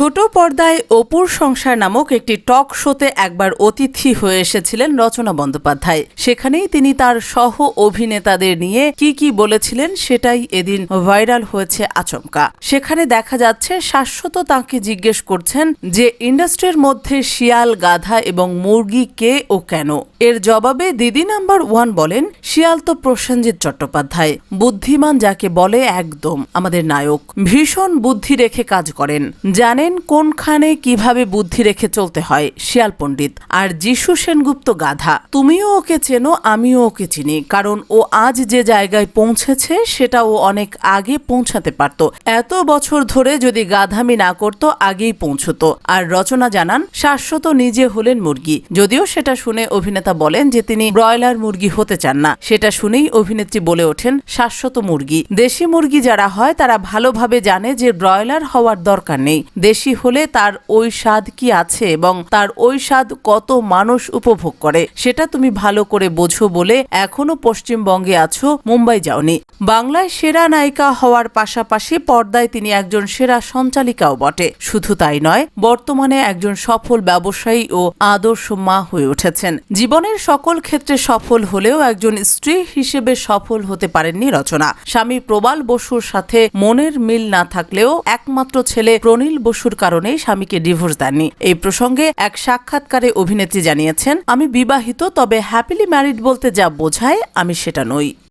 ছোট পর্দায় অপুর সংসার নামক একটি টক শোতে একবার অতিথি হয়ে এসেছিলেন রচনা বন্দ্যোপাধ্যায়। সেখানেই তিনি তার সহ অভিনেতাদের নিয়ে কি কি বলেছিলেন সেটাই এদিন ভাইরাল হয়েছে আচমকা। সেখানে দেখা যাচ্ছে, শাশ্বত তাঁকে জিজ্ঞেস করছেন যে, ইন্ডাস্ট্রির মধ্যে শিয়াল, গাধা এবং মুরগি কে ও কেন? এর জবাবে দিদি নাম্বার ওয়ান বলেন, শিয়াল তো প্রসেনজিৎ চট্টোপাধ্যায়। বুদ্ধিমান যাকে বলে একদম আমাদের নায়ক। ভীষণ বুদ্ধি রেখে কাজ করেন। জানেন কোনখানে কীভাবে বুদ্ধি রেখে চলতে হয়? শিয়াল পণ্ডিত, আর যিশু সেনগুপ্ত গাধা, তুমিও ওকে চেনো, আমিও ওকে চিনি, কারণ ও আজ যে জায়গায় পৌঁছেছে, সেটা ও অনেক আগে পৌঁছাতে পারত। এত বছর ধরে যদি গাধামি না করত, আগেই পৌঁছতো। আর রচনা জানান, শাশ্বত নিজে হলেন মুরগি। যদিও সেটা শুনে অভিনেতা বলেন যে তিনি ব্রয়লার মুরগি হতে চান না। সেটা শুনেই অভিনেত্রী বলে ওঠেন, শাশ্বত মুরগি। দেশি মুরগি যারা হয়, তারা ভালোভাবে জানে যে ব্রয়লার হওয়ার দরকার নেই। দেশি হলে তার ওই স্বাদ কি আছে এবং তার ওই স্বাদ কত মানুষ উপভোগ করে? সেটা তুমি ভালো করে বোঝো বলে এখনও পশ্চিমবঙ্গে আছো, মুম্বাই যাওনি। বাংলায় সেরা নায়িকা হওয়ার পাশাপাশি পর্দায় তিনি একজন সেরা সঞ্চালিকাও বটে। শুধু তাই নয়, বর্তমানে একজন সফল ব্যবসায়ী ও আদর্শ মা হয়ে উঠেছেন। জীবনের সকল ক্ষেত্রে সফল হলেও একজন স্ত্রী হিসেবে সফল হতে পারেননি রচনা। স্বামী প্রবাল বসুর সাথে মনের মিল না থাকলেও একমাত্র ছেলে প্রনীল বসুর কারণেই স্বামীকে ডিভোর্স দেননি। এই প্রসঙ্গে এক সাক্ষাৎকারে অভিনেত্রী জানিয়েছেন, আমি বিবাহিত, তবে হ্যাপিলি ম্যারিড বলতে যা বোঝায় আমি সেটা নই।